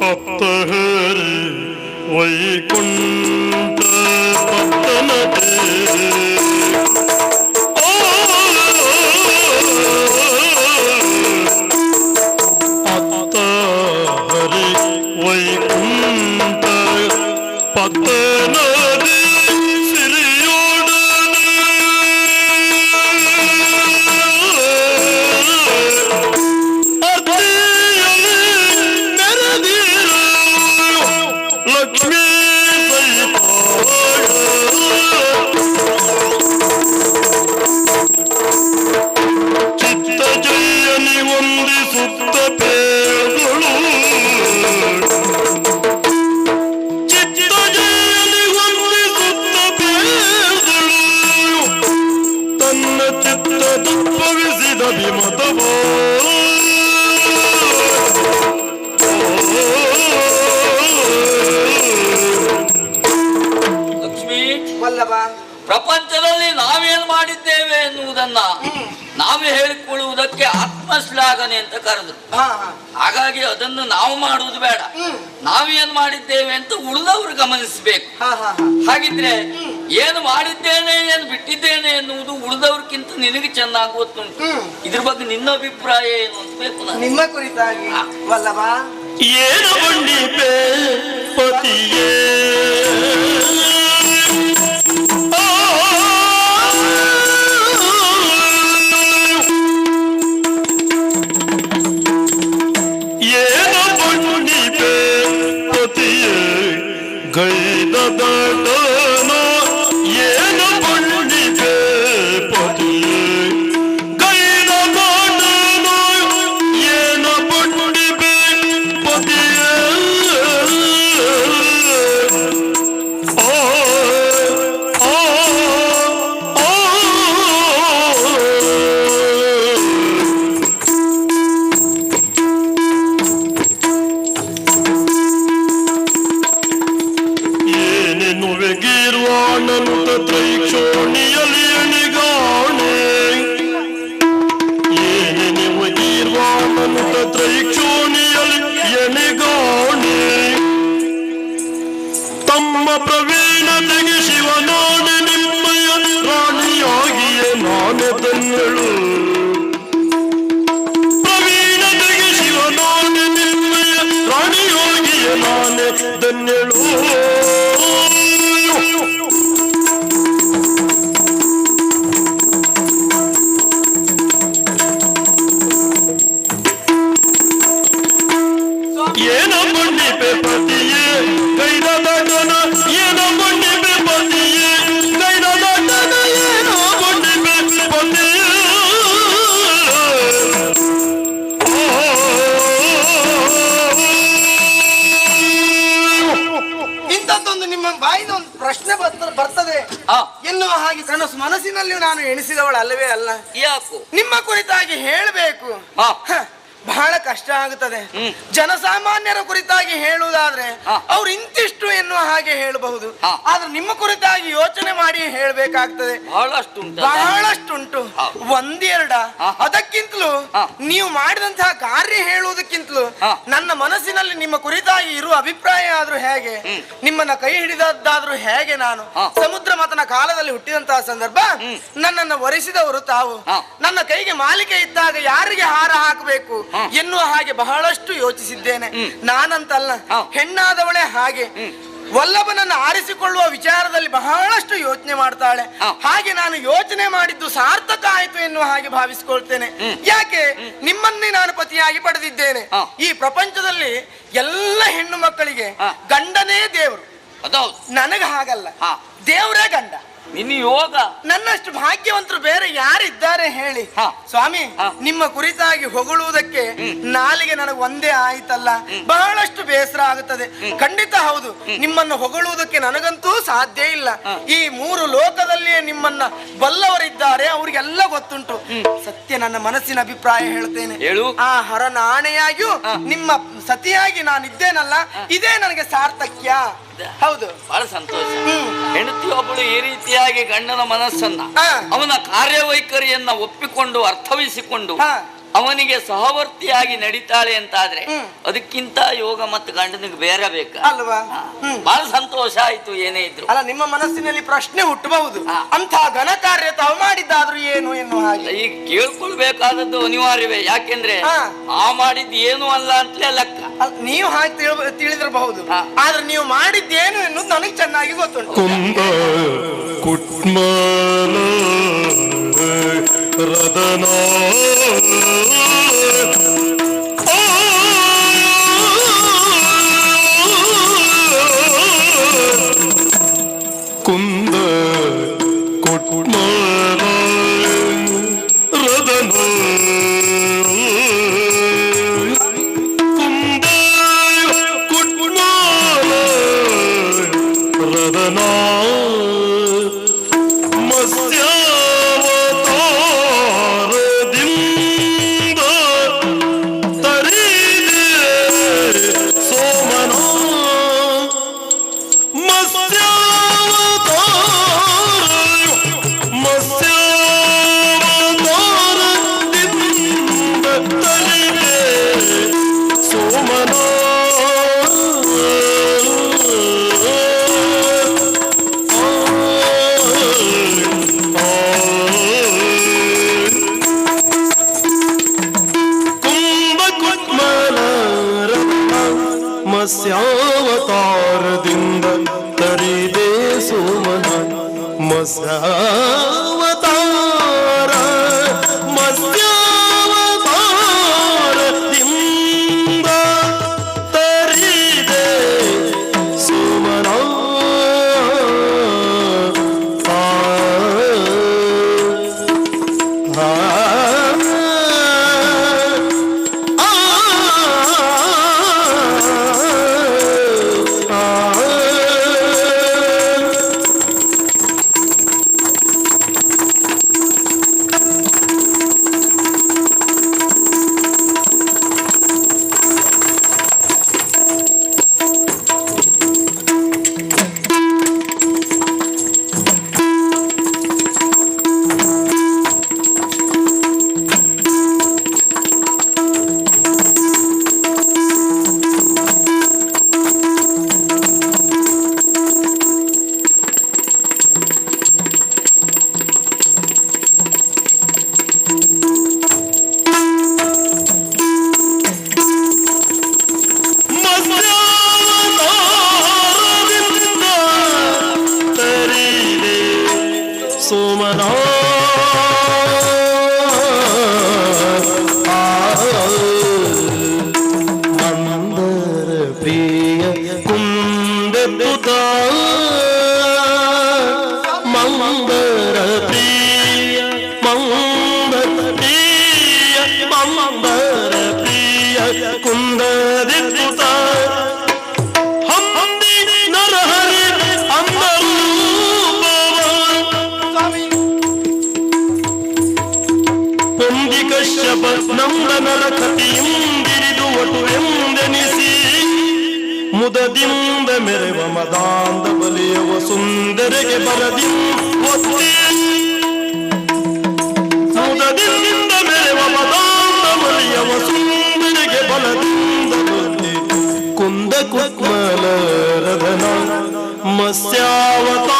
അത്തഹരി വൈകുണ്ഠ പത്തനേ ಆತ್ಮಶ್ಲಾಘನೆ ಅಂತ ಕರೆದ್ರು. ಹಾ ಹಾ. ಹಾಗಾಗಿ ಅದನ್ನು ನಾವು ಮಾಡುವುದು ಬೇಡ. ನಾವೇನ್ ಮಾಡಿದ್ದೇವೆ ಅಂತ ಉಳಿದವರು ಗಮನಿಸಬೇಕು. ಹಾ ಹಾ ಹಾ. ಹಾಗಿದ್ರೆ ಏನು ಮಾಡಿದ್ದೇನೆ ಏನು ಬಿಟ್ಟಿದ್ದೇನೆ ಎನ್ನುವುದು ಉಳಿದವ್ರಕ್ಕಿಂತ ನಿನಗೆ ಚೆನ್ನಾಗಿ ಗೊತ್ತುಂಟು. ಇದ್ರ ಬಗ್ಗೆ ನಿನ್ನ ಅಭಿಪ್ರಾಯ ಏನು ಅಂತ ಬೇಕು ನಿಮ್ಮ ಕುರಿತಾಗಿ ಏನು ಏನ ಪತಿಯೇ? ಗೈದ ದಡನ ಆಗುತ್ತದೆ ಹ್ಮ್. ಜನಸಾಮಾನ್ಯರ ಕುರಿತಾಗಿ ಹೇಳುವುದಾದ್ರೆ ಹಾ. ಅವ್ರು ಇಂತಿಷ್ಟು ಎನ್ನುವ ಹಾಗೆ ಹೇಳಬಹುದು ಹಾ. ಆದ್ರೆ ನಿಮ್ಮ ಕುರಿತಾಗಿ ಯೋಚನೆ ಮಾಡಿ ಹೇಳಬೇಕಾಗ್ತದೆ ಬಹಳಷ್ಟು ಉಂಟು ಬಹಳಷ್ಟುಂಟು ಹಾ. ಒಂದೆರಡ. ಅದಕ್ಕಿಂತಲೂ ನೀವು ಮಾಡಿದಂತಹ ಕಾರ್ಯ ಹೇಳುವುದಕ್ಕಿಂತಲೂ ನನ್ನ ಮನಸ್ಸಿನಲ್ಲಿ ನಿಮ್ಮ ಕುರಿತಾಗಿ ಇರುವ ಅಭಿಪ್ರಾಯ ಆದ್ರೂ ಹೇಗೆ? ನಿಮ್ಮನ್ನ ಕೈ ಹಿಡಿದದ್ದಾದ್ರೂ ಹೇಗೆ ನಾನು? ಸಮುದ್ರ ಮತನ ಕಾಲದಲ್ಲಿ ಹುಟ್ಟಿದಂತಹ ಸಂದರ್ಭ. ನನ್ನನ್ನು ಒರೆಸಿದವರು ತಾವು. ನನ್ನ ಕೈಗೆ ಮಾಲಿಕೆ ಇದ್ದಾಗ ಯಾರಿಗೆ ಹಾರ ಹಾಕಬೇಕು. ಎನ್ನುವ ಹಾಗೆ ಬಹಳಷ್ಟು ಯೋಚಿಸಿದ್ದೇನೆ. ನಾನಂತಲ್ಲ. ಹೆಣ್ಣಾದವಳೆ ಹಾಗೆ. ವಲ್ಲಭನನ್ನು ಆರಿಸಿಕೊಳ್ಳುವ ವಿಚಾರದಲ್ಲಿ ಬಹಳಷ್ಟು ಯೋಚನೆ ಮಾಡ್ತಾಳೆ. ಹಾಗೆ ನಾನು ಯೋಚನೆ ಮಾಡಿದ್ದು ಸಾರ್ಥಕ ಆಯಿತು ಎನ್ನುವ ಹಾಗೆ ಭಾವಿಸಿಕೊಳ್ತೇನೆ. ಯಾಕೆ? ನಿಮ್ಮನ್ನೇ ನಾನು ಪತಿಯಾಗಿ ಪಡೆದಿದ್ದೇನೆ. ಈ ಪ್ರಪಂಚದಲ್ಲಿ ಎಲ್ಲ ಹೆಣ್ಣು ಮಕ್ಕಳಿಗೆ ಗಂಡನೇ ದೇವರು. ನನಗೆ ಹಾಗಲ್ಲ. ದೇವರೇ ಗಂಡ. ನಿನ್ನ ಯೋಗ ನನ್ನಷ್ಟು ಭಾಗ್ಯವಂತರು ಬೇರೆ ಯಾರಿದ್ದಾರೆ ಹೇಳಿ. ಹಾ. ಸ್ವಾಮಿ ಹಾ. ನಿಮ್ಮ ಕುರಿತಾಗಿ ಹೊಗಳುವುದಕ್ಕೆ ನಾಲಿಗೆ ನನಗೆ ಒಂದೇ ಆಯ್ತಲ್ಲ. ಬಹಳಷ್ಟು ಬೇಸರ ಆಗುತ್ತದೆ. ಖಂಡಿತ ಹೌದು. ನಿಮ್ಮನ್ನು ಹೊಗಳುವುದಕ್ಕೆ ನನಗಂತೂ ಸಾಧ್ಯ ಇಲ್ಲ. ಈ ಮೂರು ಲೋಕದಲ್ಲಿಯೇ ನಿಮ್ಮನ್ನ ಬಲ್ಲವರಿದ್ದಾರೆ ಅವ್ರಿಗೆಲ್ಲ ಗೊತ್ತುಂಟು. ಸತ್ಯ ನನ್ನ ಮನಸ್ಸಿನ ಅಭಿಪ್ರಾಯ ಹೇಳ್ತೇನೆ. ಹೇಳು. ಆ ಹರನಾಣೆಯಾಗಿಯೂ. ನಿಮ್ಮ ಸತಿಯಾಗಿ ನಾನಿದ್ದೇನಲ್ಲ ಇದೇ ನನಗೆ ಸಾರ್ಥಕ್ಯ. ಹೌದು ಬಹಳ ಸಂತೋಷ. ಹೆಂಡತಿ ಒಬ್ಬಳು ಈ ರೀತಿಯಾಗಿ ಗಂಡನ ಮನಸ್ಸನ್ನ ಅವನ ಕಾರ್ಯವೈಖರಿಯನ್ನ ಒಪ್ಪಿಕೊಂಡು ಅರ್ಥವಿಸಿಕೊಂಡು. ಅವನಿಗೆ ಸಹವರ್ತಿಯಾಗಿ ನಡೀತಾಳೆ ಅಂತಾದ್ರೆ. ಅದಕ್ಕಿಂತ ಯೋಗ ಮತ್ತು ಗಂಡನಿಗೆ ಬೇರೆ ಬೇಕಾ? ಅಲ್ವಾ? ಬಹಳ ಸಂತೋಷ ಆಯ್ತು ಏನೇ ಇದ್ರು. ಅಲ್ಲ ನಿಮ್ಮ ಮನಸ್ಸಿನಲ್ಲಿ ಪ್ರಶ್ನೆ ಹುಟ್ಟಬಹುದು. ಅಂತ ಘನ ಕಾರ್ಯ ತಾವು ಮಾಡಿದ್ದಾದ್ರೂ ಏನು ಎನ್ನುವ ಹಾಗೆ? ಈಗ ಕೇಳ್ಕೊಳ್ಬೇಕಾದದ್ದು ಅನಿವಾರ್ಯವೇ. ಯಾಕೆಂದ್ರೆ ಹಾ. ಆ ಮಾಡಿದ್ ಏನು ಅಲ್ಲ ಅಂತಲೇ ಲೆಕ್ಕ. ಅಲ್ಲ, ನೀವು ಹಾಗೆ ತಿಳ್- ತಿಳಿದಿರಬಹುದು. ಆದ್ರೆ ನೀವು ಮಾಡಿದ್ದೇನು ಎನ್ನುವುದು ನನಗೆ ಚೆನ್ನಾಗಿ ಗೊತ್ತುಂಟು. ಕುಟ್ಮಲ ರದನ ಮತ್ಸ್ಯಾವತಾರದಿಂದ ತರಿದೆ ಸೋಮನ ಮತ್ಸ್ಯಾವತಾರ ಕಶ್ಯಪ ನಂದನರ ಕತಿಯಿಂದಿರಿದು ಒಟು ಎಂದೆನಿಸಿ. ಮುದದಿಂದ ಮೆರೆವ ಮದಾಂದ ಬಲಿಯವ ಸುಂದರಿಗೆ ಬರದಿ ಒತ್ತಿ. ಮುದದಿಂದ ಮೆರೆವ ಮದಾಂದ ಬಲಿಯವ ಸುಂದರಿಗೆ ಬಲದಿಂದ ಕುಂದ ಕುಕ್ಮಲ ರಧನ ಮತ್ಸ್ಯಾವತಾರದಿಂದ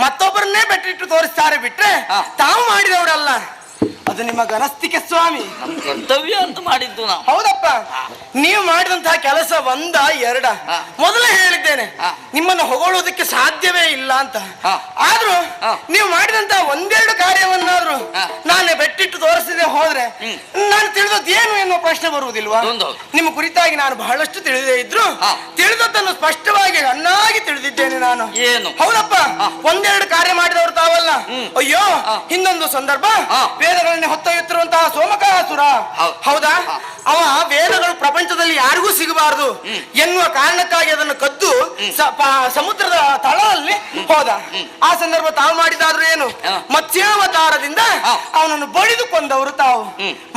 ಮತ್ತೊಬ್ಬರನ್ನೇ ಬೆಟ್ಟಿಟ್ಟು ತೋರಿಸ್ತಾರೆ ಬಿಟ್ರೆ. ತಾವು ಮಾಡಿದವರಲ್ಲ. ಅದು ನಿಮ್ಮ ಗನಸ್ತಿಕೆ ಸ್ವಾಮಿ ನಮ್ ಕರ್ತವ್ಯ ಅಂತ ಮಾಡಿದ್ದು ನಾವು ಹೌದಪ್ಪ ನೀವು ಮಾಡಿದಂತಹ ಕೆಲಸ ಒಂದ ಎರಡ. ಮೊದಲೇ ಹೇಳಿದ್ದೇನೆ. ನಿಮ್ಮನ್ನು ಹೊಗಳೋದಕ್ಕೆ ಸಾಧ್ಯವೇ ಇಲ್ಲ ಅಂತ. ಆದ್ರೂ. ನೀವು ಮಾಡಿದಂತ ಒಂದೆರಡು ಕಾರ್ಯವನ್ನಾದ್ರೂ. ನಾನು ಬೆಟ್ಟಿಟ್ಟು ತೋರಿಸದೆ ಹೋದ್ರೆ ನಾನು ತಿಳಿದದ್ದು ಏನು ಎನ್ನುವ ಪ್ರಶ್ನೆ ಬರುವುದಿಲ್ವಾ ನಿಮ್ಮ ಕುರಿತಾಗಿ ನಾನು ಬಹಳಷ್ಟು ತಿಳಿದೇ ಇದ್ರು. ತಿಳಿದದ್ದನ್ನು ಸ್ಪಷ್ಟವಾಗಿ ಅನ್ನಾಗಿ ತಿಳಿದಿದ್ದೇನೆ ನಾನು ಏನು? ಹೌದಪ್ಪ ಒಂದೆರಡು ಕಾರ್ಯ ಮಾಡಿದವರು ತಾವಲ್ಲ ಅಯ್ಯೋ ಹಿಂದೊಂದು ಇನ್ನೊಂದು ಸಂದರ್ಭ. ವೇದಗಳನ್ನೇ ಹೊತ್ತೊಯ್ಯುತ್ತಿರುವಂತಹ ಸೋಮಕಾಸುರ ಹೌದಾ. ಅವ ವೇದಗಳು ಪ್ರಪಂಚದಲ್ಲಿ ಯಾರಿಗೂ ಸಿಗಬಾರದು ಎನ್ನುವ ಕಾರಣಕ್ಕಾಗಿ ಅದನ್ನು ಕದ್ದು ಸಮುದ್ರದ ತಳದಲ್ಲಿ ಹೋದ. ಆ ಸಂದರ್ಭ ತಾವು ಮಾಡಿದಾದ್ರೂ ಏನು. ಮತ್ಸ್ಯಾವತಾರದಿಂದ ಅವನನ್ನು ಬಳಿದುಕೊಂಡವರು ತಾವು.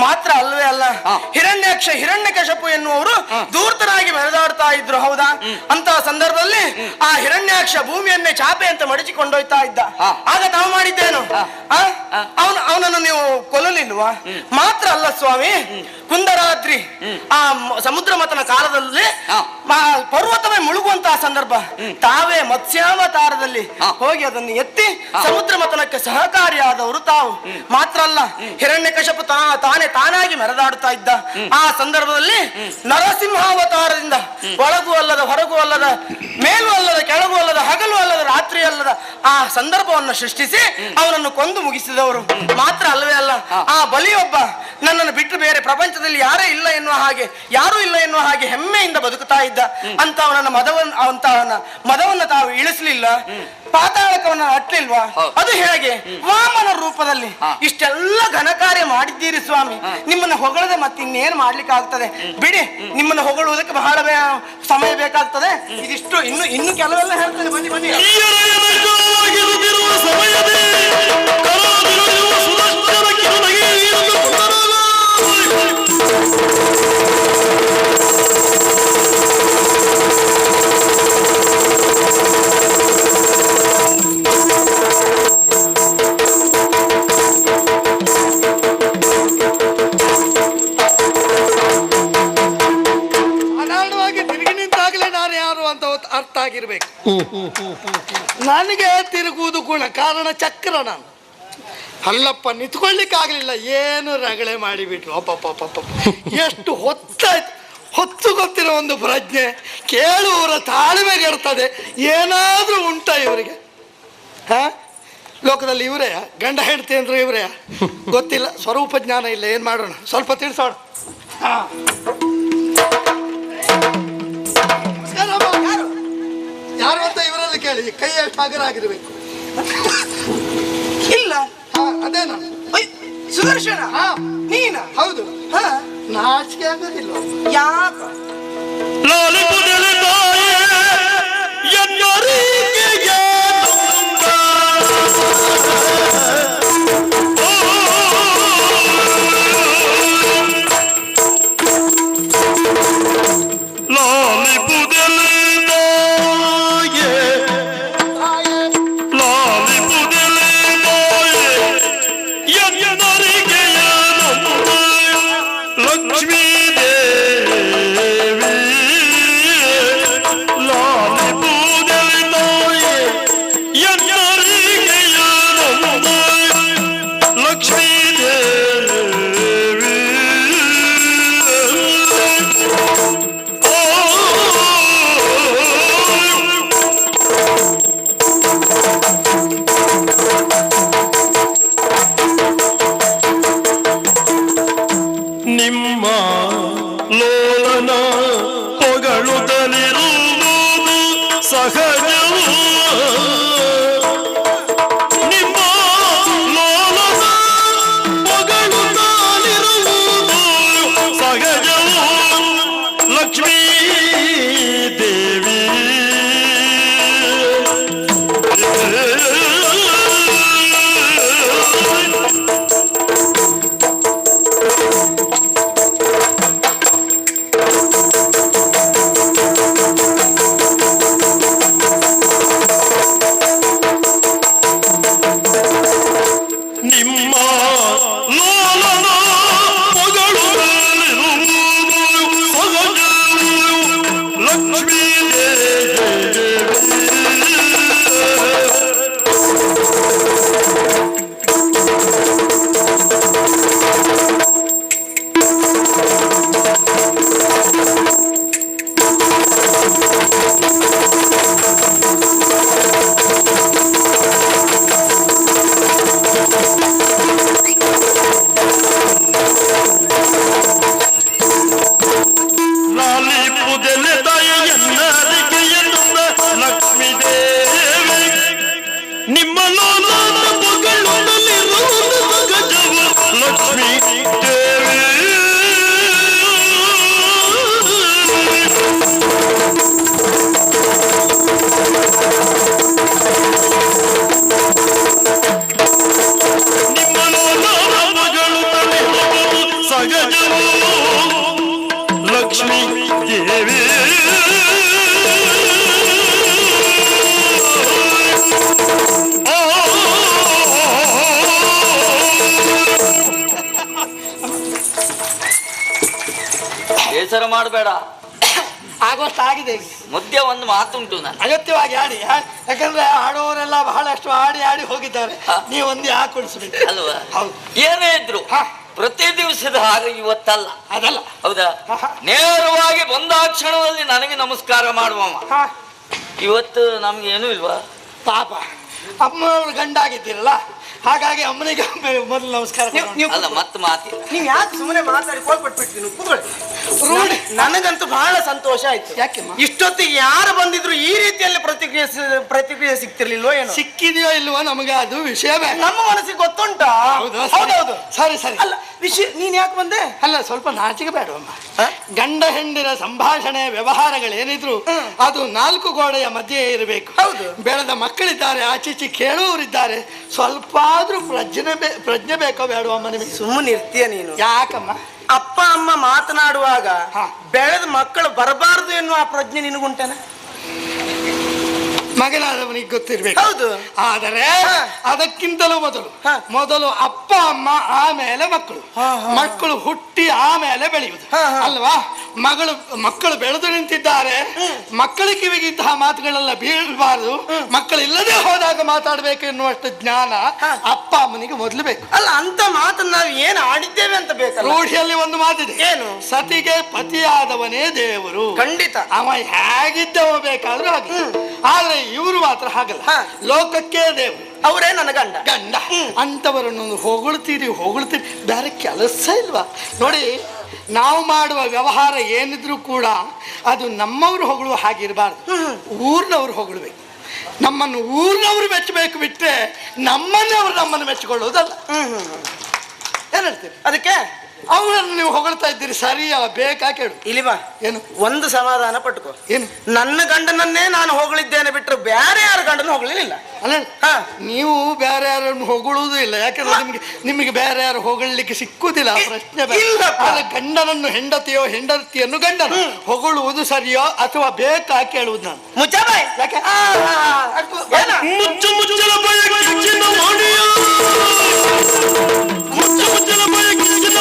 ಮಾತ್ರ ಅಲ್ಲವೇ ಅಲ್ಲ. ಹಿರಣ್ಯಕ್ಷ ಹಿರಣ್ಯಾಕ್ಷ ಹಿರಣ್ಯಕಶಪು ಎನ್ನುವರು ದೂರ್ತರಾಗಿ ಮೆರೆದಾಡ್ತಾ ಇದ್ರು ಹೌದಾ? ಅಂತ ಸಂದರ್ಭದಲ್ಲಿ ಆ ಹಿರಣ್ಯಾಕ್ಷ ಭೂಮಿಯನ್ನೇ ಚಾಪೆ ಅಂತ ಮಡಚಿಕೊಂಡೋಯ್ತಾ ಇದ್ದ. ಆಗ ತಾವು ಮಾಡಿದ್ದೇನು? ಅವನು ಅವನನ್ನು ನೀವು ಕೊಲ್ಲಲಿಲ್ವಾ? ಮಾತ್ರ ಅಲ್ಲ ಸ್ವಾಮಿ. ಕುಂದರಾದ್ರಿ. ಆ ಸಮುದ್ರ ಮತನ ಕಾಲದಲ್ಲಿ ಪರ್ವತವೇ ಮುಳುಗುವಂತಹ ಸಂದರ್ಭ. ತಾವೇ ಮತ್ಸ್ಯಾವತಾರದಲ್ಲಿ. ಹೋಗಿ ಅದನ್ನು ಎತ್ತಿ ಸಮುದ್ರ ಮತನಕ್ಕೆ ಸಹಕಾರಿಯಾದವರು ತಾವು. ಮಾತ್ರ ಅಲ್ಲ ಹಿರಣ್ಯ ಕಶಪು ತಾನೇ ತಾನಾಗಿ ಮೆರೆದಾಡುತ್ತಾ ಇದ್ದ. ಆ ಸಂದರ್ಭದಲ್ಲಿ ನರಸಿಂಹಾವತಾರದಿಂದ ಒಳಗೂ ಅಲ್ಲದ ಹೊರಗೂ ಅಲ್ಲದ ಮೇಲೂ ಅಲ್ಲದ ಕೆಳಗೂ ಅಲ್ಲದ ಹಗಲು ಅಲ್ಲದ ರಾತ್ರಿ ಅಲ್ಲದ ಆ ಸಂದರ್ಭವನ್ನು ಸೃಷ್ಟಿಸಿ ಅವನನ್ನು ಕೊಂದು ಮುಗಿಸಿದವರು. ಮಾತ್ರ ಅಲ್ಲವೇ ಅಲ್ಲ ಆ ಬಲಿಯೊಬ್ಬ ನನ್ನನ್ನು ಬಿಟ್ಟು ಬೇರೆ ಪ್ರಪಂಚದಲ್ಲಿ ಯಾರೇ ಇಲ್ಲ ಎನ್ನುವ ಹಾಗೆ ಯಾರೂ ಇಲ್ಲ ಎನ್ನುವ ಹಾಗೆ ಹೆಮ್ಮೆಯಿಂದ ಬದುಕುತ್ತಾ ಇದ್ದ. ಅಂತ ಅವನನ್ನ ಮದವನ್ನ ಅಂತ ಅವನ ಮದವನ್ನ ತಾವು ಇಳಿಸಲಿಲ್ಲ. ಪಾತಾಳಕವನ್ನ ಅಟ್ಲಿಲ್ವಾ? ಅದು ಹೇಗೆ ವಾಮನ ರೂಪದಲ್ಲಿ ಇಷ್ಟೆಲ್ಲ ಘನ ಕಾರ್ಯ ಮಾಡಿದ್ದೀರಿ ಸ್ವಾಮಿ. ನಿಮ್ಮನ್ನ ಹೊಗಳದೆ ಮತ್ತೆ ಇನ್ನೇನು ಮಾಡ್ಲಿಕ್ಕೆ ಆಗ್ತದೆ ಬಿಡಿ ನಿಮ್ಮನ್ನ ಹೊಗಳುವುದಕ್ಕೆ ಬಹಳ ಸಮಯ ಬೇಕಾಗ್ತದೆ. ಇದಿಷ್ಟು ಇನ್ನು ಇನ್ನು ಕೆಲವೆಲ್ಲ ಹೇಳ್ತೇನೆ. ಬನ್ನಿ ಬನ್ನಿ. ಅಲ್ಲಪ್ಪ ನಿಂತ್ಕೊಳ್ಳಿಕ್ಕೆ ಆಗ್ಲಿಲ್ಲ ಏನು ರಗಳೆ ಮಾಡಿಬಿಟ್ರು. ಅಪ್ಪ ಎಷ್ಟು ಹೊತ್ತಾಯ್ತು. ಹೊತ್ತು ಗೊತ್ತಿರೋ ಒಂದು ಪ್ರಜ್ಞೆ ಕೇಳುವವರ ತಾಳ್ಮೆಗೆಡ್ತದೆ ಏನಾದರೂ ಉಂಟ ಇವರಿಗೆ? ಹಾ? ಲೋಕದಲ್ಲಿ ಇವರೇ? ಗಂಡ ಹೆಂಡತಿ ಅಂದ್ರೆ ಇವರೇ? ಗೊತ್ತಿಲ್ಲ. ಸ್ವರೂಪ ಜ್ಞಾನ ಇಲ್ಲ. ಏನು ಮಾಡೋಣ? ಸ್ವಲ್ಪ ತಿಳಿಸೋಣ. ಹಾಂ. ಯಾರು ಅಂತ ಇವರಲ್ಲಿ ಕೇಳಿ. ಕೈ ಎಷ್ಟು ಹಗರ ಆಗಿರ್ಬೇಕು ಇಲ್ಲ ಹಾ ಅದೇ ನಾನು ಒಯ್, ಸುದರ್ಶನ ಹಾ. ನೀನ? ಹೌದು. ಹಾ. ನಾಚಿಕೆ ಆಗೋದಿಲ್ಲ ಯಾಕ? ಲಾಲಿಪುದೆಲೆ ಮಾಡಬೇಡ. ಈಗ. ಮುದ್ದೆ ಒಂದು ಮಾತುಂಟು ನಾನು. ಅಗತ್ಯವಾಗಿ ಆಡಿ ಯಾಕಂದ್ರೆ ಆಡೋರೆಲ್ಲ ಬಹಳಷ್ಟು ಆಡಿ ಆಡಿ ಹೋಗಿದ್ದಾರೆ. ನೀವು ಒಂದು ಯಾಕೆ ಕೊಡಿಸ್ಬೇಕು ಅಲ್ವಾ? ಹೌದು. ಏನೇ ಇದ್ರು. ಪ್ರತಿ ದಿವಸದ ಹಾಗೆ ಇವತ್ತಲ್ಲ. ಅದಲ್ಲ. ಹೌದಾ. ನೇರವಾಗಿ ಬಂದ ಕ್ಷಣದಲ್ಲಿ ನನಗೆ ನಮಸ್ಕಾರ ಮಾಡುವ ಇವತ್ತು ನಮ್ಗೆ ಏನೂ ಇಲ್ವಾ? ಪಾಪ. ಅಮ್ಮನವ್ರು ಗಂಡಾಗಿದ್ದೀರಲ್ಲ? ಹಾಗಾಗಿ ಅಮ್ಮನಿಗೆ ಮೊದಲು ನಮಸ್ಕಾರ ನೀವು ಕೊಡೋಣ. ನೀವು ಅಲ್ಲ ಮತ್ತೆ ಮಾತಿ ನೀವ್ ಯಾಕೆ ಸುಮ್ಮನೆ ಮಾತಾಡಿ ಕೋಲ್ ಕೂತ್ಕೊಳ್ಳಿ ರೂಢಿ. ನನಗಂತೂ ಬಹಳ ಸಂತೋಷ ಆಯ್ತು ಯಾಕೆಮ್ಮ? ಇಷ್ಟೊತ್ತಿಗೆ ಯಾರು ಬಂದಿದ್ರು ಈ ರೀತಿಯಲ್ಲಿ ಪ್ರತಿಕ್ರಿಯೆ ಪ್ರತಿಕ್ರಿಯೆ ಸಿಗ್ತಿರ್ಲಿಲ್ವೋ ಏನೋ ಸಿಕ್ಕಿದೆಯೋ ಇಲ್ವೋ ನಮಗೆ ಅದು ವಿಷಯವೇ ಬೇಡ ನಮ್ಮ ಮನಸ್ಸಿಗೆ ಗೊತ್ತುಂಟಾ ಹೌದಾ? ಸರಿ. ಹೌದೌದು ಸರಿ ಸರಿ ಅಲ್ಲ ವಿಷಯ ನೀನ್ ಯಾಕೆ ಬಂದೆ ಅಲ್ಲ ಸ್ವಲ್ಪ ನಾಚಿಕೆ ಬೇಡವಮ್ಮ ಹ? ಗಂಡ ಹೆಂಡಿನ ಸಂಭಾಷಣೆ ವ್ಯವಹಾರಗಳೇನಿದ್ರು ಅದು ನಾಲ್ಕು ಗೋಡೆಯ ಮಧ್ಯೆ ಇರಬೇಕು ಹೌದು. ಬೆಳೆದ ಮಕ್ಕಳಿದ್ದಾರೆ ಆಚೀಚೆ ಕೇಳುವವರಿದ್ದಾರೆ ಸ್ವಲ್ಪ ಆದ್ರೂ ಪ್ರಜ್ಞೆ ಬೇ ಪ್ರಜ್ಞೆ ಬೇಕೋ ಬೇಡವಮ್ಮ ನಿಮಗೆ? ಸುಮ್ಮನೆ ಇರ್ತೀಯ ನೀನು. ಯಾಕಮ್ಮ? ಅಪ್ಪ ಅಮ್ಮ ಮಾತನಾಡುವಾಗ ಬೆಳೆದ ಮಕ್ಕಳು ಬರಬಾರದು ಎನ್ನುವ ಆ ಪ್ರಜ್ಞೆ ನಿನಗುಂಟೇನ? ಮಗನಾದವನಿಗೆ ಗೊತ್ತಿರ್ಬೇಕು. ಹೌದು. ಆದರೆ ಅದಕ್ಕಿಂತಲೂ ಮೊದಲು ಮೊದಲು ಅಪ್ಪ ಅಮ್ಮ ಆಮೇಲೆ ಮಕ್ಕಳು. ಮಕ್ಕಳು ಹುಟ್ಟಿ ಆಮೇಲೆ ಬೆಳೆಯುವುದು. ಅಲ್ವಾ? ಮಗಳು ಮಕ್ಕಳು ಬೆಳೆದು ನಿಂತಿದ್ದಾರೆ. ಮಕ್ಕಳ ಕಿವಿಗಿದ್ದ ಮಾತುಗಳೆಲ್ಲ ಬೀಳಬಾರದು. ಮಕ್ಕಳು ಇಲ್ಲದೆ ಹೋದಾಗ ಮಾತಾಡ್ಬೇಕು ಎನ್ನುವಷ್ಟು ಜ್ಞಾನ ಅಪ್ಪ ಅಮ್ಮನಿಗೆ ಮೊದಲು ಬೇಕು ಅಲ್ಲ ಅಂತ ಮಾತು ನಾವು ಏನು ಆಡಿದ್ದೇವೆ ಅಂತ ಬೇಕು ರೂಢಿಯಲ್ಲಿ ಒಂದು ಮಾತಿದೆ. ಏನು? ಸತಿಗೆ ಪತಿಯಾದವನೇ ದೇವರು. ಖಂಡಿತ. ಅವ ಹೇಗಿದ್ದವ ಬೇಕಾದ್ರೂ ಆದ್ರೆ ಇವರು ಮಾತ್ರ ಹಾಗಲ್ಲ. ಲೋಕಕ್ಕೆ ದೇವರು ಅವರೇ ನನ್ನ ಗಂಡ. ಗಂಡ. ಅಂತವರನ್ನು ಹೊಗಳ್ತೀರಿ ಹೊಗಳ್ತೀರಿ. ಬೇರೆ ಕೆಲಸ ಇಲ್ವಾ? ನೋಡಿ ನಾವು ಮಾಡುವ ವ್ಯವಹಾರ ಏನಿದ್ರು ಕೂಡ ಅದು ನಮ್ಮವ್ರು ಹೊಗಳು ಹಾಗಿರಬಾರ್ದು. ಊರ್ನವ್ರು ಹೊಗಳ್ಬೇಕು. ನಮ್ಮನ್ನು ಊರಿನವ್ರು ಮೆಚ್ಚಬೇಕು ಬಿಟ್ಟರೆ ನಮ್ಮನ್ನೇ ಅವರು ನಮ್ಮನ್ನು ಮೆಚ್ಚಿಕೊಳ್ಳುವುದಲ್ಲ ಏನ್ ಹೇಳ್ತೀರಿ? ಅದಕ್ಕೆ ಅವರನ್ನು ನೀವು ಹೊಗಳ್ತಾ ಇದ್ದೀರಿ ಸರಿಯಾ ಬೇಕಾ ಕೇಳು ಇಲ್ಲಿ ಬಾ. ಏನು? ಒಂದು ಸಮಾಧಾನ ಪಟ್ಕೋ. ಏನು? ನನ್ನ ಗಂಡನನ್ನೇ ನಾನು ಹೊಗಳಿದ್ದೇನೆ ಬಿಟ್ಟರೆ ಬೇರೆ ಯಾರ ಗಂಡನ ಹೊಗಳಿಲ್ಲ ಅಲ್ಲ ಹಾ. ನೀವು ಬೇರೆ ಯಾರನ್ನು ಹೊಗಳುವುದೂ ಇಲ್ಲ. ಯಾಕಂದ್ರೆ ನಿಮಗೆ ನಿಮಗೆ ಬೇರೆ ಯಾರು ಹೊಗಳಲಿಕ್ಕೆ ಸಿಕ್ಕುದಿಲ್ಲ ಆ ಪ್ರಶ್ನೆ ಬೇರೆ. ಆದ್ರೆ ಗಂಡನನ್ನು ಹೆಂಡತಿಯೋ ಹೆಂಡತಿಯನ್ನು ಗಂಡನ ಹೊಗಳುವುದು ಸರಿಯೋ ಅಥವಾ ಬೇಕಾ ಕೇಳುವುದು ನಾನು? ಮುಚ್ಚಬಾಯ್. ಯಾಕೆ? ಏನ ಮುಚ್ಚು ಮುಚ್ಚಲ ಮುಚ್ಚು ಮುಚ್ಚಲ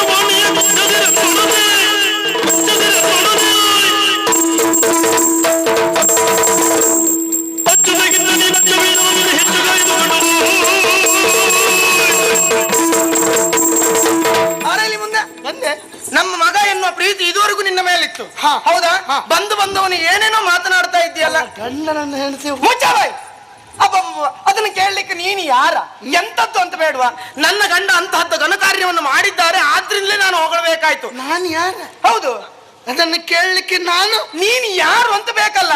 ಅದನ್ನು ಕೇಳಲಿಕ್ಕೆ ನಾನು ನೀನು ಯಾರು ಅಂತ ಬೇಕಲ್ಲ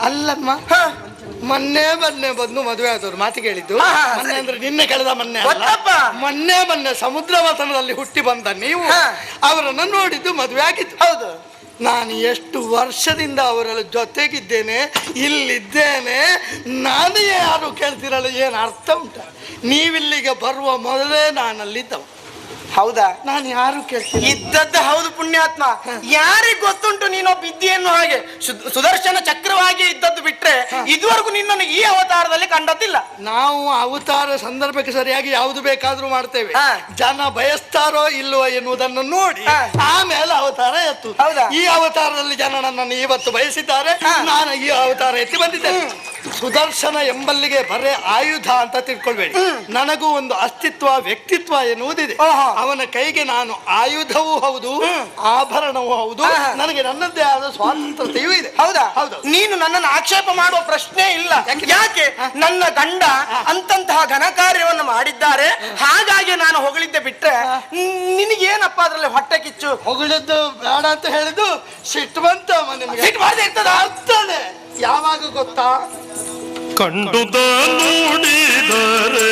ಅಲ್ಲಮ್ಮ. ಮೊನ್ನೆ ಮೊನ್ನೆ ಬಂದು ಮದುವೆ ಆದವ್ರು ಮಾತು ಕೇಳಿದ್ದು ಮೊನ್ನೆ. ಅಂದ್ರೆ ನಿನ್ನೆ ಕಳೆದ ಮೊನ್ನೆ. ಮೊನ್ನೆ ಮೊನ್ನೆ ಸಮುದ್ರ ವಸನದಲ್ಲಿ ಹುಟ್ಟಿ ಬಂದ ನೀವು. ಅವರನ್ನು ನೋಡಿದ್ದು ಮದುವೆ ಆಗಿತ್ತು ಹೌದು ನಾನು ಎಷ್ಟು ವರ್ಷದಿಂದ ಅವರ ಜೊತೆಗಿದ್ದೇನೆ ಇಲ್ಲಿದ್ದೇನೆ ನಾನು ಯಾರು ಕೇಳ್ತಿರಲ್ಲ ಏನು ಅರ್ಥ ಉಂಟ ನೀವಿಲ್ಲಿಗೆ ಬರುವ ಮೊದಲೇ ನಾನಲ್ಲಿದ್ದವ ಹೌದಾ? ನಾನು ಯಾರು ಕೇಳ್ತೀನಿ? ಇದ್ದದ್ದು ಹೌದು ಪುಣ್ಯಾತ್ಮ. ಯಾರಿಗ್ ಗೊತ್ತುಂಟು ನೀನೊಬ್ಬ ಇದ್ದೀಯನ್ನು ಹಾಗೆ? ಸುದರ್ಶನ ಚಕ್ರವಾಗಿ ಇದ್ದದ್ದು ಬಿಟ್ರೆ ಇದುವರೆಗೂ ನಿನ್ನನ್ನು ಈ ಅವತಾರದಲ್ಲಿ ಕಂಡದ್ದಿಲ್ಲ. ನಾವು ಅವತಾರ ಸಂದರ್ಭಕ್ಕೆ ಸರಿಯಾಗಿ ಯಾವುದು ಬೇಕಾದ್ರೂ ಮಾಡ್ತೇವೆ. ಜನ ಬಯಸ್ತಾರೋ ಇಲ್ವೋ ಎನ್ನುವುದನ್ನು ನೋಡಿ ಆಮೇಲೆ ಅವತಾರ ಎತ್ತು ಹೌದಾ? ಈ ಅವತಾರದಲ್ಲಿ ಜನ ನನ್ನನ್ನು ಇವತ್ತು ಬಯಸಿದ್ದಾರೆ. ನಾನು ಈ ಅವತಾರ ಎತ್ತಿ ಬಂದಿದ್ದೇನೆ. ಸುದರ್ಶನ ಎಂಬಲ್ಲಿಗೆ ಬರೇ ಆಯುಧ ಅಂತ ತಿಳ್ಕೊಳ್ಬೇಡಿ. ನನಗೂ ಒಂದು ಅಸ್ತಿತ್ವ ವ್ಯಕ್ತಿತ್ವ ಎನ್ನುವುದಿದೆ. ಅವನ ಕೈಗೆ ನಾನು ಆಯುಧವೂ ಹೌದು ಆಭರಣವೂ ಹೌದು. ನನಗೆ ನನ್ನದೇ ಆದ ಸ್ವಾತಂತ್ರ್ಯತೆಯೂ ಇದೆ. ಹೌದಾ? ಹೌದು. ನೀನು ನನ್ನನ್ನು ಆಕ್ಷೇಪ ಮಾಡುವ ಪ್ರಶ್ನೆ ಇಲ್ಲ. ಯಾಕೆ? ನನ್ನ ಗಂಡ ಅಂತಂತಹ ಘನ ಕಾರ್ಯವನ್ನು ಮಾಡಿದ್ದಾರೆ. ಹಾಗಾಗಿ ನಾನು ಹೊಗಳಿದ್ದೆ ಬಿಟ್ರೆ ನಿನಗೇನಪ್ಪ ಅದರಲ್ಲಿ ಹೊಟ್ಟೆ ಕಿಚ್ಚು? ಹೊಗಳಿದ್ದು ಬೇಡ ಅಂತ ಹೇಳಿದ್ದು ಸಿಟ್ಟು ಬಂತ ನಿಮಗೆ. ಸಿಟ್ಟು ಮಾಡದೆ ಇರ್ತದ? ಯಾವಾಗ ಗೊತ್ತಾ? ಕಂಡುದ ನೋಡಿದರೆ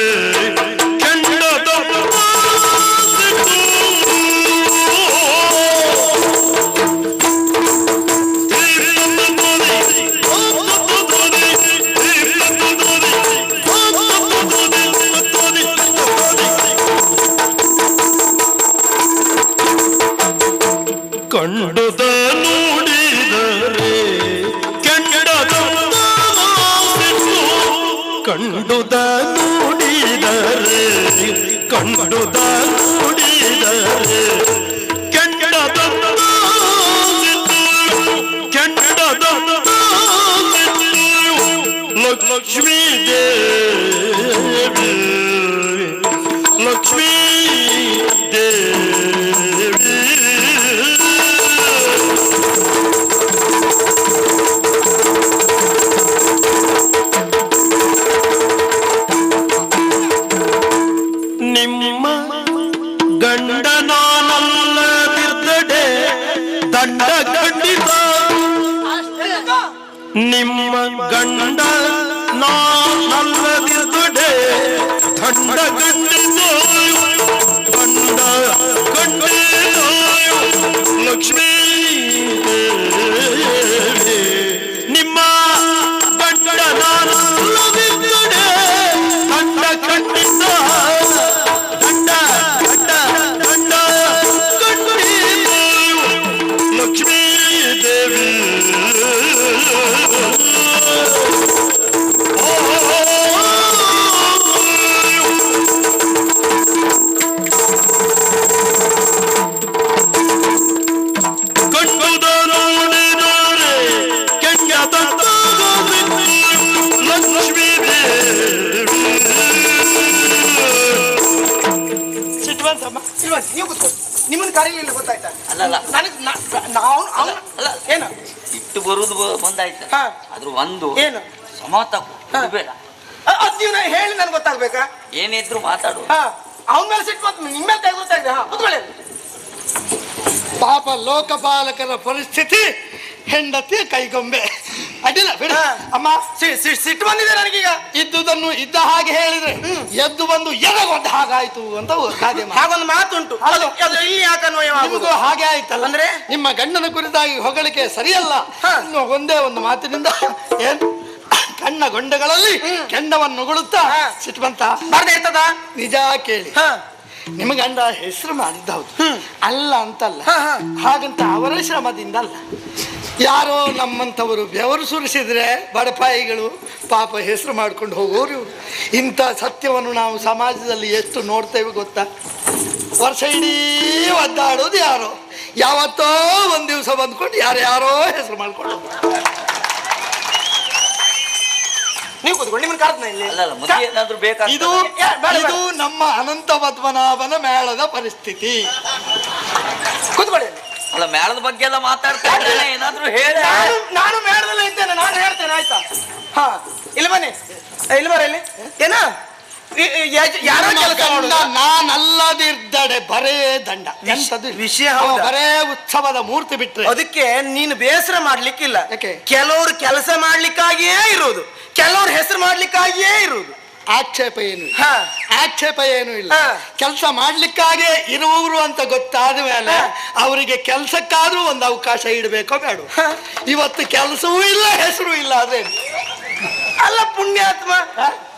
ಕಂಡುದ ನೋಡಿದರೆ ಕೆಂಡದ. ಕೆಂಡದ. ಲಕ್ಷ್ಮೀ ದೇವಿ ನಿಮ್ಮನ್ನು ಕರೀಲಿಲ್ಲ ಗೊತ್ತಾಯ್ತಾ? ಅಲ್ಲಲ್ಲ ನನಗೆ ನಾವು ಅವನು ಅಲ್ಲ. ಏನು? ಇಟ್ಟು ಬರುದು ಬ- ಬಂದಾಯ್ತು. ಹಾ. ಅದ್ರ ಒಂದು ಏನು? ಸಮಾತ ಹಾ. ಬೇಡ. ಅದ್ ನೀವು ಹೇಳಿ ನನ್ಗೆ ಗೊತ್ತಾಗ್ಬೇಕಾ? ಏನಿದ್ರು ಮಾತಾಡು. ಹಾ. ಅವನ ಮೇಲೆ ಸಿಟ್ಟು ಬಂತು ನಿಮ್ಮ ಮೇಲೆ ಕೈ ಇದೆ ಹಾ ಕೂತ್ಕೊಳ್ಳಿ. ಪಾಪ ಲೋಕಪಾಲಕರ ಪರಿಸ್ಥಿತಿ ಹೆಂಡತಿ ಕೈಗೊಂಬೆ. ಅಡ್ಡಿಲ್ಲ ಬಿಡ ಅಮ್ಮ ಸಿ- ಸಿ- ಸಿಟ್ಟು ಬಂದಿದೆ ನನಗೀಗ. ಇದ್ದುದನ್ನು ಇದ್ದ ಹಾಗೆ ಹೇಳಿದ್ರೆ ಎದ್ದು ಬಂದು ಎಡಗೊಂಡ ಹಾಗಾಯ್ತು ಅಂತ ಗಾದೆ ಮಾತು. ಹಾಗೊಂದು ಮಾತುಂಟು. ಅದು ಅದು ಇಲ್ಲಿ ನಿಮಗೂ ಹಾಗೆ ಆಯ್ತಲ್ಲ? ಅಂದ್ರೆ? ನಿಮ್ಮ ಗಂಡನ ಕುರಿತಾಗಿ ಹೊಗಳಿಕೆ ಸರಿಯಲ್ಲ. ಹಾ. ಇನ್ನು ಒಂದೇ ಒಂದು ಮಾತಿನಿಂದ ಏನ್? ಕಣ್ಣ ಗೊಂಡಗಳಲ್ಲಿ ಕೆಂಡವನ್ನು ನುಗುಳುತ್ತಾ ಹಾ. ಸಿಟ್ಟು ಬಂತ? ಬರ್ದೇ ಇರ್ತದ? ನಿಜ ಕೇಳಿ. ಹ. ನಿಮ್ಮ ಗಂಡ ಹೆಸರು ಮಾಡಿದ್ದ ಹೌದು ಅಲ್ಲ ಅಂತಲ್ಲ. ಹಾ, ಹಾ. ಹಾಗಂತ ಅವರ ಶ್ರಮದಿಂದ ಅಲ್ಲ ಯಾರೋ ನಮ್ಮಂಥವರು ಬೆವರು ಸುರಿಸಿದ್ರೆ ಬಡಪಾಯಿಗಳು ಪಾಪ ಹೆಸರು ಮಾಡ್ಕೊಂಡು ಹೋಗೋರು ಇವ್ರು ಇಂಥ ಸತ್ಯವನ್ನು ನಾವು ಸಮಾಜದಲ್ಲಿ ಎಷ್ಟು ನೋಡ್ತೇವೆ ಗೊತ್ತಾ ವರ್ಷ ಇಡೀ ಒದ್ದಾಡೋದು ಯಾರೋ ಯಾವತ್ತೋ ಒಂದು ದಿವಸ ಬಂದ್ಕೊಂಡು ಯಾರ್ಯಾರೋ ಹೆಸರು ಮಾಡ್ಕೊಂಡು. ನೀವು ಕೂತ್ಕೊಂಡು ನಿಮ್ಮನ್ನ ಇಲ್ಲಿ ಇದು. ಇದು ನಮ್ಮ ಅನಂತ ಪದ್ಮನಾಭನ ಮೇಳದ ಪರಿಸ್ಥಿತಿ ಕೂತ್ಕೊಳ್ಳಿ. ಅಲ್ಲ ಮೇಳದ ಬಗ್ಗೆ ಎಲ್ಲ ಮಾತಾಡ್ತಾ ಏನಾದ್ರೂ ಏನಾದ್ರು ಹೇಳ. ನಾನು ಮೇಳದಲ್ಲೇ ಇದ್ದೇನೆ ನಾನು ಹೇಳ್ತೇನೆ ಆಯ್ತಾ? ಹಾ ಇಲ್ಲಿ ಬನ್ನಿ. ಇಲ್ಲಿ ಬರ ಇಲ್ಲಿ. ಏನ? ಯಾರೋ ಕೆಲಸ ನಾನಲ್ಲದಿದ್ದಡೆ ಬರೇ ದಂಡ. ಎಂತದು ವಿಷಯ ಬರೇ ಉತ್ಸವದ ಮೂರ್ತಿ ಬಿಟ್ರೆ. ಅದಕ್ಕೆ ನೀನು ಬೇಸರ ಮಾಡ್ಲಿಕ್ಕಿಲ್ಲ. ಯಾಕೆ? ಕೆಲವರು ಕೆಲಸ ಮಾಡ್ಲಿಕ್ಕಾಗಿಯೇ ಇರೋದು. ಕೆಲವ್ರು ಹೆಸರು ಮಾಡ್ಲಿಕ್ಕಾಗಿಯೇ ಇರುವುದು ಆಕ್ಷೇಪ ಏನು ಇಲ್ಲ. ಹಾ ಆಕ್ಷೇಪ ಏನು ಇಲ್ಲ ಹಾ. ಕೆಲಸ ಮಾಡ್ಲಿಕ್ಕಾಗೆ ಇರುವವರು ಅಂತ ಗೊತ್ತಾದ ಮೇಲೆ. ಅವರಿಗೆ ಕೆಲಸಕ್ಕಾದ್ರೂ ಒಂದು ಅವಕಾಶ ಇಡಬೇಕೋ ಬೇಡ ಹಾ. ಇವತ್ತು ಕೆಲಸವೂ ಇಲ್ಲ ಹೆಸರು ಇಲ್ಲ ಅದೇ ಅಲ್ಲ ಪುಣ್ಯಾತ್ಮ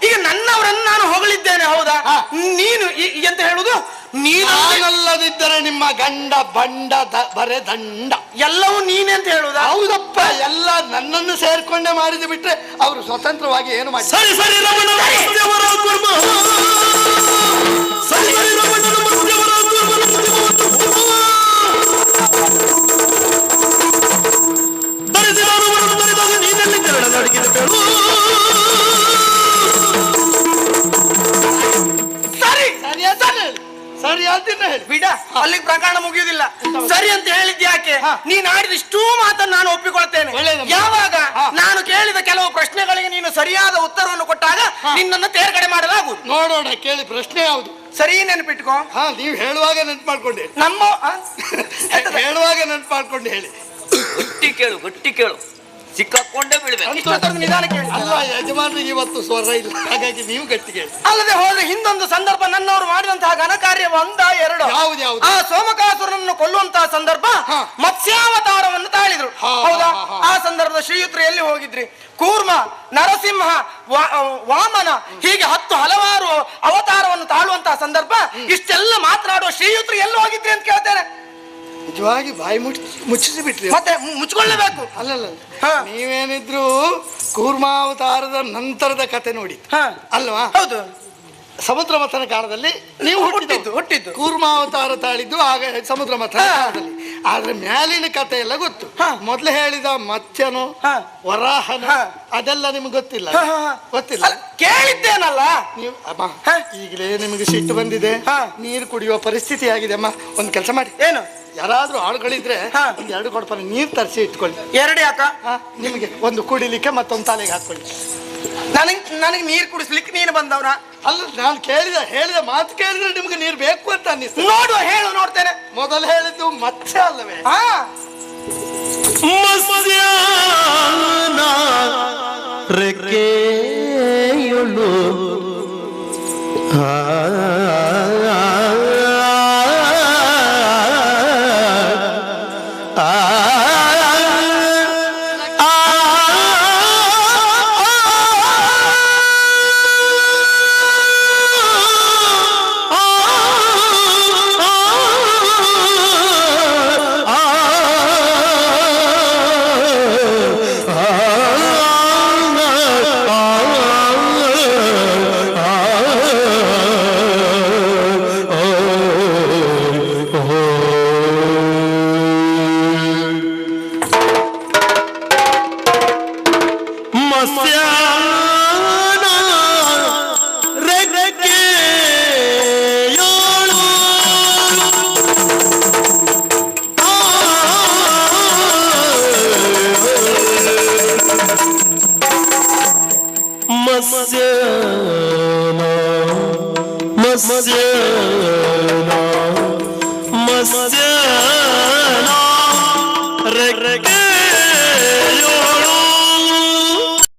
ಈಗ ನನ್ನವರನ್ನು ನಾನು ಹೊಗಳಿದ್ದೇನೆ ಹೌದಾ ಹಾ. ನೀನು ಈ- ಈ ಎಂತ ಹೇಳುದು ನಾನಲ್ಲದಿದ್ದರೆ ನಿಮ್ಮ ಗಂಡ ಬಂಡ ಬರೆ ದಂಡ. ಎಲ್ಲವೂ ನೀನೆ ಅಂತ ಹೇಳುದ ಹೌದಪ್ಪ ಎಲ್ಲ ನನ್ನನ್ನು ಸೇರ್ಕೊಂಡೆ ಮಾಡಿದ್ದು ಬಿಟ್ರೆ ಅವರು ಸ್ವತಂತ್ರವಾಗಿ ಏನು ಮಾಡಿ ಸರಿ ಸರಿ ಕುರ್ಮ. ಸರಿಯಾದಿನ ಹೇಳಿ. ಬಿಡ ಅಲ್ಲಿ ಪ್ರಕರಣ ಮುಗಿಯುವುದಿಲ್ಲ ಸರಿ ಅಂತ ಹೇಳಿದ್ ಯಾಕೆ? ಹಾ. ನೀನ್ ಆಡಿದ ಇಷ್ಟೂ ಮಾತನ್ನು ನಾನು ಒಪ್ಪಿಕೊಳ್ತೇನೆ. ಯಾವಾಗ ಹಾ. ನಾನು ಕೇಳಿದ ಕೆಲವು ಪ್ರಶ್ನೆಗಳಿಗೆ ನೀನು ಸರಿಯಾದ ಉತ್ತರವನ್ನು ಕೊಟ್ಟಾಗ ನಿನ್ನನ್ನು ತೇರ್ಗಡೆ ಮಾಡಲಾಗುವುದು. ನೋಡೋಣ ಕೇಳಿ ಪ್ರಶ್ನೆ ಯಾವುದು? ಸರಿ ನೆನಪಿಟ್ಕೋ. ಹಾ ನೀವು ಹೇಳುವಾಗ ನೆನ್ಪು ಮಾಡ್ಕೊಂಡು ನಮ್ಮ? ಹೇಳುವಾಗ ನೆನ್ಪು ಮಾಡ್ಕೊಂಡು ಹೇಳಿ. ಗಟ್ಟಿ ಕೇಳು ಗಟ್ಟಿ ಕೇಳು. ಸಿಕ್ಕಾಕೊಂಡೇ ಬೀಳ್ಬೇಕು. ನಿಧಾನಕ್ಕೆ ಅಲ್ಲ ಯಜಮಾನರಿಗೆ ಇವತ್ತು ಸ್ವರ ಇಲ್ಲ. ಹಾಗಾಗಿ ನೀವು ಗಟ್ಟಿಗೆ ಅಲ್ಲದೆ ಹೋದ್ರೆ ಹಿಂದೊಂದು ಸಂದರ್ಭ ನನ್ನವರು ಮಾಡಿದಂತಹ ಘನಕಾರ್ಯ ಒಂದ ಎರಡು. ಯಾವ್ದು ಯಾವ್ದು? ಆ ಸೋಮಕಾಸುರನನ್ನು ಕೊಲ್ಲುವಂತಹ ಸಂದರ್ಭ. ಮತ್ಸ್ಯಾವತಾರವನ್ನು ತಾಳಿದ್ರು. ಹೌದಾ. ಆ ಸಂದರ್ಭದ ಶ್ರೀಯುತ್ರ ಎಲ್ಲಿ ಹೋಗಿದ್ರಿ? ಕೂರ್ಮ ನರಸಿಂಹ ವಾಮನ ಹೀಗೆ ಹತ್ತು ಹಲವಾರು ಅವತಾರವನ್ನು ತಾಳುವಂತಹ ಸಂದರ್ಭ ಇಷ್ಟೆಲ್ಲ ಮಾತನಾಡುವ ಶ್ರೀಯುತ್ರ ಎಲ್ಲಿ ಹೋಗಿದ್ರಿ ಅಂತ ಕೇಳ್ತೇನೆ. ನಿಜವಾಗಿ ಬಾಯಿ ಮುಚ್ಚಿ ಮುಚ್ಚಿಸಿ ಬಿಟ್ರಿ ಮತ್ತೆ ಮುಚ್ಕೊಳ್ಳಬೇಕು ಅಲ್ಲಲ್ಲ ಹಾ. ನೀವೇನಿದ್ರು ಕೂರ್ಮಾವತಾರದ ನಂತರದ ಕತೆ ನೋಡಿ. ಅಲ್ವಾ ಹೌದು ಸಮುದ್ರ ಮಥನ ಕಾಲದಲ್ಲಿ ನೀವು ಹುಟ್ಟಿದ್ದು, ಹುಟ್ಟಿದ್ದು. ಕೂರ್ಮಾವತಾರ ತಾಳಿದ್ದು ಆಗ ಸಮುದ್ರ ಮಥನ. ಕಾಲದಲ್ಲಿ ಆದ್ರೆ ಮ್ಯಾಲಿನ ಕತೆ ಎಲ್ಲ ಗೊತ್ತು ಹಾ. ಮೊದ್ಲು ಹೇಳಿದ ಮತ್ಸ್ಯನು. ವರಾಹನ. ಅದೆಲ್ಲ ನಿಮ್ಗೆ ಗೊತ್ತಿಲ್ಲ. ಗೊತ್ತಿಲ್ಲ ಕೇಳಿದ್ದೇನಲ್ಲ ನೀವು ಅಮ್ಮ ಈಗಲೇ ನಿಮಗೆ ಸಿಟ್ಟು ಬಂದಿದೆ ಹಾ. ನೀರು ಕುಡಿಯುವ ಪರಿಸ್ಥಿತಿ ಆಗಿದೆ ಅಮ್ಮ ಒಂದು ಕೆಲಸ ಮಾಡಿ ಏನು ಯಾರಾದ್ರೂ ಆಳುಗಳಿದ್ರೆ ಹಾ. ಒಂದು ಎರಡು ಕೊಡ್ಪಾರ ನೀರು ತರಿಸಿ ಇಟ್ಕೊಳ್ಳಿ. ಎರಡು ಯಾಕ? ಹಾ, ನಿಮಗೆ ಒಂದು ಕುಡಿಲಿಕ್ಕೆ ಮತ್ತೊಂದು ತಲೆಗೆ ಹಾಕೊಳ್ಳಿ. ನನಗ್ ನನಗೆ ನೀರು ಕುಡಿಸ್ಲಿಕ್ಕೆ ನೀನು ಬಂದವ್ರ ಅಲ್ಲ ನಾನು ಕೇಳಿದ ಹೇಳಿದ ಮಾತು ಕೇಳಿದ್ರೆ ನಿಮ್ಗೆ ನೀರು ಬೇಕು ಅಂತ ಅನ್ನಿಸ್ತು ನೋಡುವ ಹೇಳು ನೋಡ್ತೇನೆ. ಮೊದಲು ಹೇಳಿದ್ದು ಮತ್ತೆ ಅಲ್ಲವೇ? ಹಾ. ಮಸ್ಯಾನ ರೆಕ್ಕೆಯೊಳು. ಆ,